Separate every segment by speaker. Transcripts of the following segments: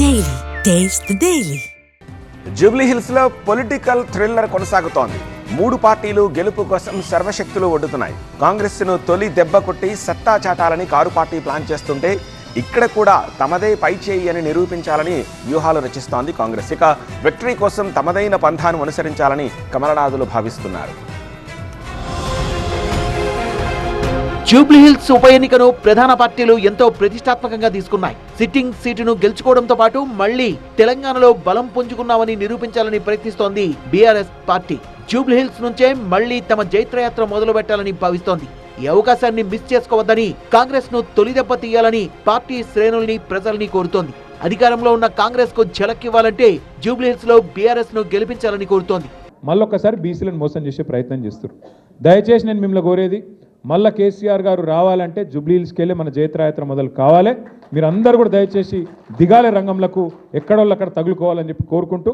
Speaker 1: Daily taste the daily
Speaker 2: Jubilee హిల్స్లో political thriller కొనసాగుతోంది. మూడు పార్టీలు గెలుపు కోసం సర్వశక్తులు ఒడ్డుతున్నాయి. కాంగ్రెస్ను తొలి దెబ్బ కొట్టి సత్తా చాటాలని కారు పార్టీ ప్లాన్ చేస్తుంటే ఇక్కడ కూడా తమదే పై చేయి అని నిరూపించాలని వ్యూహాలు రచిస్తోంది కాంగ్రెస్. ఇక విక్టరీ కోసం తమదైన పంథాను అనుసరించాలని కమలనాథులు భావిస్తున్నారు.
Speaker 3: జూబ్లీహిల్స్ ఉప ఎన్నికను ప్రధాన పార్టీలు ఎంతో ప్రతిష్టాత్మకంగా తీసుకున్నాయి. సిట్టింగ్ సీటును గెలుచుకోవడంతో పాటు మళ్ళీ తెలంగాణలో బలం పుంజుకున్నామని నిరూపించాలని ప్రయత్నిస్తోంది బీఆర్ఎస్ పార్టీ. జూబ్లీహిల్స్ నుంచే మళ్ళీ తమ జైత్రయాత్ర మొదలు పెట్టాలని భావిస్తోంది. ఈ అవకాశాన్ని మిస్ చేసుకోవద్దని కాంగ్రెస్ను తొలి దెబ్బ తీయాలని పార్టీ శ్రేణుల్ని ప్రజల్ని కోరుతోంది. అధికారంలో ఉన్న కాంగ్రెస్కు ఝలక్కివ్వాలంటే జూబ్లీహిల్స్లో బీఆర్ఎస్ను గెలిపించాలని కోరుతోంది.
Speaker 4: మళ్ళొక్కసారి బీసీలను మోసం చేసే ప్రయత్నం చేస్తారు దయచేసి నేను మిమ్మల్ని కోరేది మళ్ళా కేసీఆర్ గారు రావాలంటే జుబ్లీహిల్స్కి వెళ్ళి మన జయత్రయాత్ర మొదలు కావాలి. మీరు అందరూ కూడా దయచేసి దిగాలే రంగంలకు ఎక్కడోళ్ళు అక్కడ తగులుకోవాలని చెప్పి కోరుకుంటూ.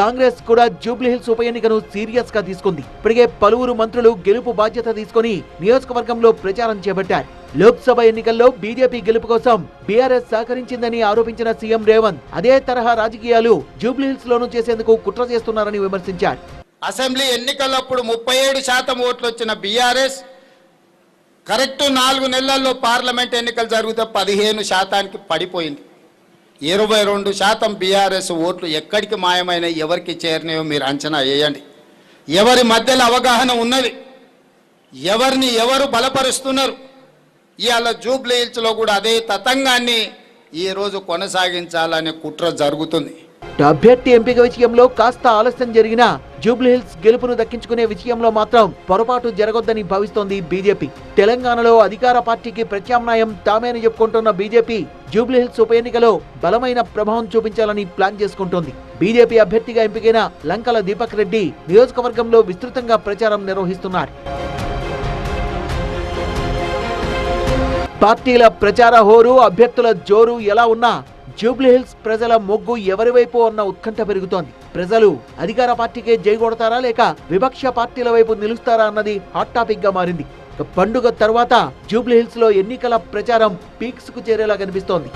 Speaker 3: కాంగ్రెస్ కూడా జూబ్లీహిల్స్ ఉప ఎన్నికను సీరియస్గా తీసుకుంది. ఇప్పటికే పలువురు మంత్రులు గెలుపు బాధ్యత తీసుకొని నియోజకవర్గంలో ప్రచారం చేపట్టారు. లోక్సభ ఎన్నికల్లో బీజేపీ గెలుపు కోసం బీఆర్ఎస్ సహకరించిందని ఆరోపించిన సీఎం రేవంత్ అదే తరహా రాజకీయాలు జూబ్లీహిల్స్ లోనూ చేసేందుకు కుట్ర చేస్తున్నారని విమర్శించారు.
Speaker 5: అసెంబ్లీ ఎన్నికలప్పుడు ముప్పై ఏడు శాతం ఓట్లు వచ్చిన బీఆర్ఎస్ కరెక్ట్ నాలుగు నెలల్లో పార్లమెంట్ ఎన్నికలు జరిగితే పదిహేను శాతానికి పడిపోయింది. ఇరవై రెండు శాతం బీఆర్ఎస్ ఓట్లు ఎక్కడికి మాయమైన ఎవరికి చేరినాయో మీరు అంచనా వేయండి. ఎవరి మధ్యలో అవగాహన ఉన్నది? ఎవరిని ఎవరు బలపరుస్తున్నారు? ఇవాళ జూబ్లీ హిల్స్లో కూడా అదే తతంగాన్ని ఈరోజు కొనసాగించాలనే కుట్ర జరుగుతుంది.
Speaker 3: అభ్యర్థి ఎంపిక విషయంలో కాస్త ఆలస్యం జరిగినా జూబ్లీహిల్స్ గెలుపును దక్కించుకునే విషయంలో మాత్రం పొరపాటు జరగొద్దని భావిస్తోంది బీజేపీ. తెలంగాణలో అధికార పార్టీకి ప్రత్యామ్నాయం తామేని చెప్పుకుంటున్న బీజేపీ జూబ్లీహిల్స్ ఉప ఎన్నికలో బలమైన ప్రభావం చూపించాలని ప్లాన్ చేసుకుంటోంది. బీజేపీ అభ్యర్థిగా ఎంపికైన లంకల దీపక్ రెడ్డి నియోజకవర్గంలో విస్తృతంగా ప్రచారం నిర్వహిస్తున్నారు. పార్టీల ప్రచార హోరు అభ్యర్థుల జోరు ఎలా ఉన్నా జూబ్లీహిల్స్ ప్రజల మొగ్గు ఎవరివైపు అన్న ఉత్కంఠ పెరుగుతోంది. ప్రజలు అధికార పార్టీకే జైగొడతారా లేక విపక్ష పార్టీల వైపు నిలుస్తారా అన్నది హాట్ టాపిక్గా మారింది. పండుగ తర్వాత జూబ్లీహిల్స్లో ఎన్నికల ప్రచారం పీక్స్కు చేరేలా కనిపిస్తోంది.